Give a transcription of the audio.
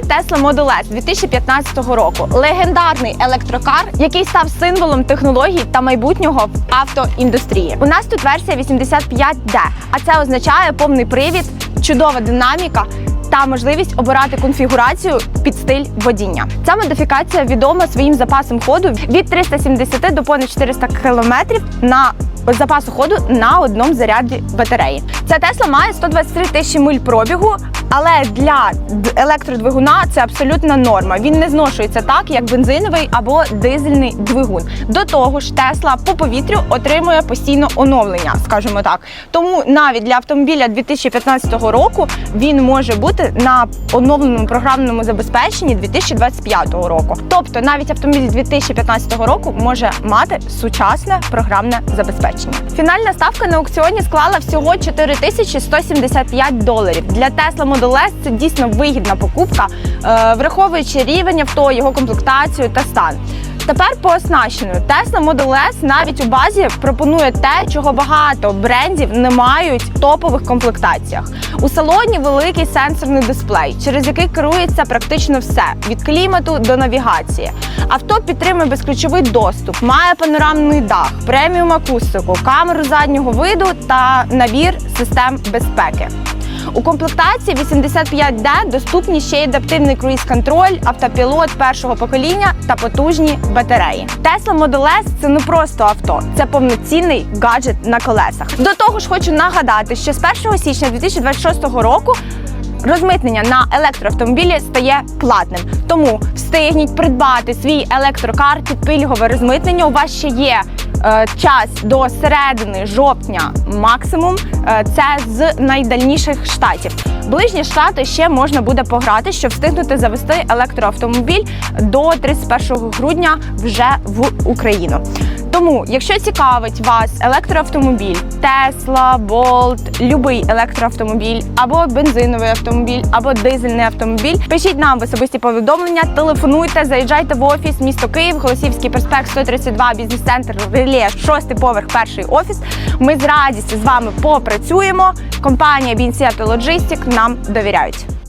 Tesla Model S 2015 року. Легендарний електрокар, який став символом технологій та майбутнього в автоіндустрії. У нас тут версія 85D, а це означає повний привід, чудова динаміка. Та можливість обирати конфігурацію під стиль водіння. Ця модифікація відома своїм запасом ходу від 370 до понад 400 км на запасу ходу на одному заряді батареї. Ця Тесла має 123 тисячі миль пробігу, але для електродвигуна це абсолютна норма. Він не зношується так, як бензиновий або дизельний двигун. До того ж, Тесла по повітрю отримує постійно оновлення, скажімо так. Тому навіть для автомобіля 2015 року він може бути на оновленому програмному забезпеченні 2025 року. Тобто навіть автомобіль 2015 року може мати сучасне програмне забезпечення. Фінальна ставка на аукціоні склала всього 4175 доларів. Для Tesla Model S це дійсно вигідна покупка, е, враховуючи рівень авто, його комплектацію та стан. Тепер по оснащенню Tesla Model S навіть у базі пропонує те, чого багато брендів не мають в топових комплектаціях. У салоні великий сенсорний дисплей, через який керується практично все від клімату до навігації. Авто підтримує безключовий доступ, має панорамний дах, преміум акустику, камеру заднього виду та набір систем безпеки. У комплектації 85D доступні ще й адаптивний круїз-контроль, автопілот першого покоління та потужні батареї. Tesla Model S – це не просто авто, це повноцінний гаджет на колесах. До того ж, хочу нагадати, що з 1 січня 2026 року. Розмитнення на електроавтомобілі стає платним, тому встигніть придбати свій електрокар під пільгове розмитнення. У вас ще є е, час до середини жовтня максимум. Е, це з найдальніших штатів. Ближні штати ще можна буде пограти, щоб встигнути завести електроавтомобіль до 31 грудня вже в Україну. Тому, якщо цікавить вас електроавтомобіль, Tesla, Bolt, любий електроавтомобіль, або бензиновий автомобіль, або дизельний автомобіль, пишіть нам в особисті повідомлення, телефонуйте, заїжджайте в офіс, місто Київ, Голосівський проспект 132, бізнес-центр, реле, шостий поверх, перший офіс. Ми з радістю з вами попрацюємо. Компанія BNC Auto нам довіряють.